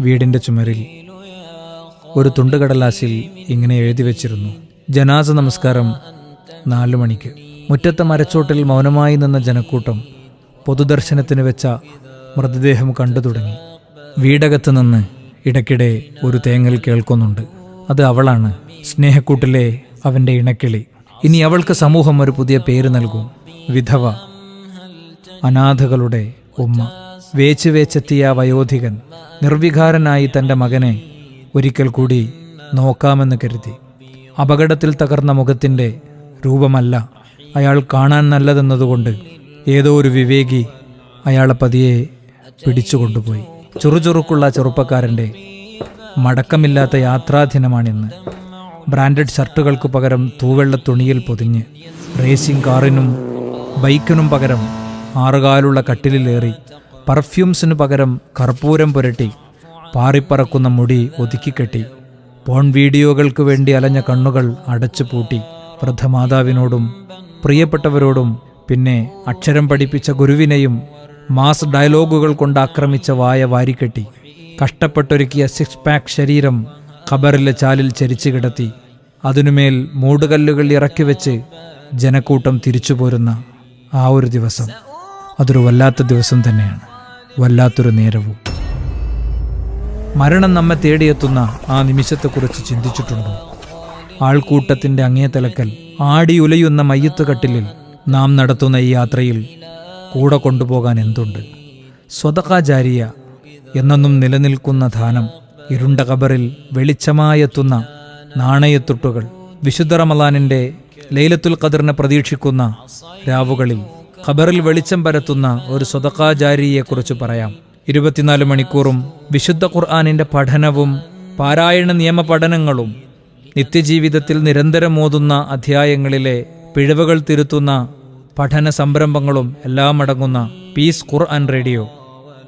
വീടിന്റെ ചുമരിൽ ഒരു തുണ്ടുകടലാസിൽ ഇങ്ങനെ എഴുതി വെച്ചിരുന്നു. ജനാസ നമസ്കാരം നാലു മണിക്ക്. മുറ്റത്തെ മരച്ചോട്ടിൽ മൗനമായി നിന്ന ജനക്കൂട്ടം പൊതുദർശനത്തിന് വെച്ച മൃതദേഹം കണ്ടു തുടങ്ങി. വീടകത്ത് നിന്ന് ഇടയ്ക്കിടെ ഒരു തേങ്ങൽ കേൾക്കുന്നുണ്ട്. അത് അവളാണ് സ്നേഹക്കൂട്ടിലെ അവന്റെ ഇണക്കിളി. ഇനി അവൾക്ക് സമൂഹം ഒരു പുതിയ പേര് നൽകും. വിധവ അനാഥകളുടെ ഉമ്മ. വേച്ച് വേച്ചെത്തിയ വയോധികൻ നിർവികാരനായി തന്റെ മകനെ ഒരിക്കൽ കൂടി നോക്കാമെന്ന് കരുതി. അപകടത്തിൽ തകർന്ന മുഖത്തിന്റെ രൂപമല്ല അയാൾ കാണാൻ നല്ലതെന്നതുകൊണ്ട് ഏതോ ഒരു വിവേകി അയാളെ പതിയെ പിടിച്ചു കൊണ്ടുപോയി. ചുറുചുറുക്കുള്ള ചെറുപ്പക്കാരന്റെ മടക്കമില്ലാത്ത യാത്രാദിനമാണിന്ന്. ബ്രാൻഡഡ് ഷർട്ടുകൾക്ക് പകരം തൂവെള്ള തുണിയിൽ പൊതിഞ്ഞ് റേസിംഗ് കാറിനും ബൈക്കിനും പകരം ആറുകാലുള്ള കട്ടിലിലേറി പെർഫ്യൂംസിനു പകരം കർപ്പൂരം പുരട്ടി പാറിപ്പറക്കുന്ന മുടി ഒതുക്കിക്കെട്ടി പോൺ വീഡിയോകൾക്ക് വേണ്ടി അലഞ്ഞ കണ്ണുകൾ അടച്ചു പൂട്ടി വൃദ്ധമാതാവിനോടും പ്രിയപ്പെട്ടവരോടും പിന്നെ അക്ഷരം പഠിപ്പിച്ച ഗുരുവിനെയും മാസ് ഡയലോഗുകൾ കൊണ്ട് ആക്രമിച്ച വായ വാരിക്കെട്ടി കഷ്ടപ്പെട്ടൊരുക്കിയ സിക്സ് പാക്ക് ശരീരം ഖബറിലെ ചാലിൽ ചരിച്ചു കിടത്തി അതിനുമേൽ മൂടുകല്ലുകൾ ഇറക്കി വെച്ച് ജനക്കൂട്ടം തിരിച്ചു പോരുന്ന ആ ഒരു ദിവസം. അതൊരു വല്ലാത്ത ദിവസം തന്നെയാണ്. വല്ലാത്തൊരു നേരവും. മരണം നമ്മെ തേടിയെത്തുന്ന ആ നിമിഷത്തെക്കുറിച്ച് ചിന്തിച്ചിട്ടുണ്ടോ? ആൾക്കൂട്ടത്തിന്റെ അങ്ങേതലക്കൽ ആടിയുലയുന്ന മയ്യത്ത് കട്ടിലിൽ നാം നടത്തുന്ന ഈ യാത്രയിൽ കൂടെ കൊണ്ടുപോകാൻ എന്തുണ്ട്? സ്വതകാചാരിയ എന്നെന്നും നിലനിൽക്കുന്ന ധാനം ഇരുണ്ട കബറിൽ വെളിച്ചമായെത്തുന്ന നാണയത്തുട്ടുകൾ വിശുദ്ധ റമലാനിന്റെ ലൈലത്തുൽ ഖദറിനെ പ്രതീക്ഷിക്കുന്ന രാവുകളിൽ ഖബറിൽ വെളിച്ചം പരത്തുന്ന ഒരു സ്വതക്കാചാരിയെക്കുറിച്ച് പറയാം. ഇരുപത്തിനാല് മണിക്കൂറും വിശുദ്ധ ഖുർആാനിന്റെ പഠനവും പാരായണ നിയമ പഠനങ്ങളും നിത്യജീവിതത്തിൽ നിരന്തരം ഓതുന്ന അധ്യായങ്ങളിലെ പിഴവുകൾ തിരുത്തുന്ന പഠന സംരംഭങ്ങളും എല്ലാം അടങ്ങുന്ന പീസ് ഖുർആൻ റേഡിയോ.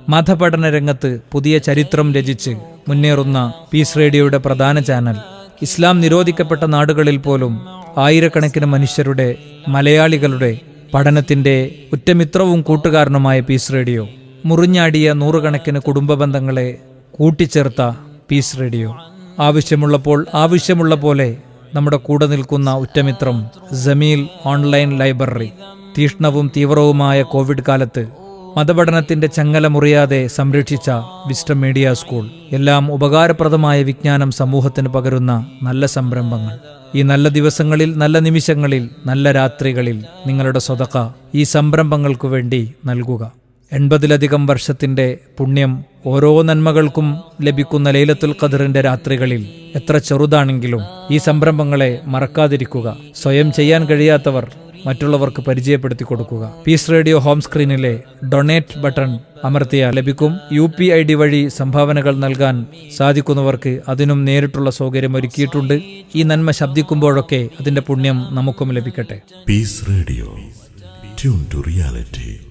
മതപഠന രംഗത്ത് പുതിയ ചരിത്രം രചിച്ച് മുന്നേറുന്ന പീസ് റേഡിയോയുടെ പ്രധാന ചാനൽ. ഇസ്ലാം നിരോധിക്കപ്പെട്ട നാടുകളിൽ പോലും ആയിരക്കണക്കിന് മനുഷ്യരുടെ മലയാളികളുടെ പഠനത്തിന്റെ ഉറ്റമിത്രവും കൂട്ടുകാരനുമായ പീസ് റേഡിയോ. മുറിഞ്ഞാടിയ നൂറുകണക്കിന് കുടുംബ ബന്ധങ്ങളെ കൂട്ടിച്ചേർത്ത പീസ് റേഡിയോ. ആവശ്യമുള്ളപ്പോൾ ആവശ്യമുള്ള പോലെ നമ്മുടെ കൂടെ നിൽക്കുന്ന ഉറ്റമിത്രം ജമീൽ ഓൺലൈൻ ലൈബ്രറി. തീഷ്ണവും തീവ്രവുമായ കോവിഡ് കാലത്ത് മതപഠനത്തിന്റെ ചങ്ങല മുറിയാതെ സംരക്ഷിച്ച വിസ്റ്റം മീഡിയ സ്കൂൾ. എല്ലാം ഉപകാരപ്രദമായ വിജ്ഞാനം സമൂഹത്തിന് പകരുന്ന നല്ല സംരംഭങ്ങൾ. ഈ നല്ല ദിവസങ്ങളിൽ നല്ല നിമിഷങ്ങളിൽ നല്ല രാത്രികളിൽ നിങ്ങളുടെ സ്വതക്ക ഈ സംരംഭങ്ങൾക്കു വേണ്ടി നൽകുക. എൺപതിലധികം വർഷത്തിന്റെ പുണ്യം ഓരോ നന്മകൾക്കും ലഭിക്കുന്ന ലൈലത്തുൽ ഖദറിന്റെ രാത്രികളിൽ എത്ര ചെറുതാണെങ്കിലും ഈ സംരംഭങ്ങളെ മറക്കാതിരിക്കുക. സ്വയം ചെയ്യാൻ കഴിയാത്തവർ മറ്റുള്ളവർക്ക് പരിചയപ്പെടുത്തി കൊടുക്കുക. പീസ് റേഡിയോ ഹോം സ്ക്രീനിലെ ഡൊണേറ്റ് ബട്ടൺ അമർത്തിയാൽ ലഭിക്കും. യു പി ഐ ഡി വഴി സംഭാവനകൾ നൽകാൻ സാധിക്കുന്നവർക്ക് അതിനും നേരിട്ടുള്ള സൗകര്യം ഒരുക്കിയിട്ടുണ്ട്. ഈ നന്മ ശബ്ദിക്കുമ്പോഴൊക്കെ അതിന്റെ പുണ്യം നമുക്കും ലഭിക്കട്ടെ. Peace radio tune to reality.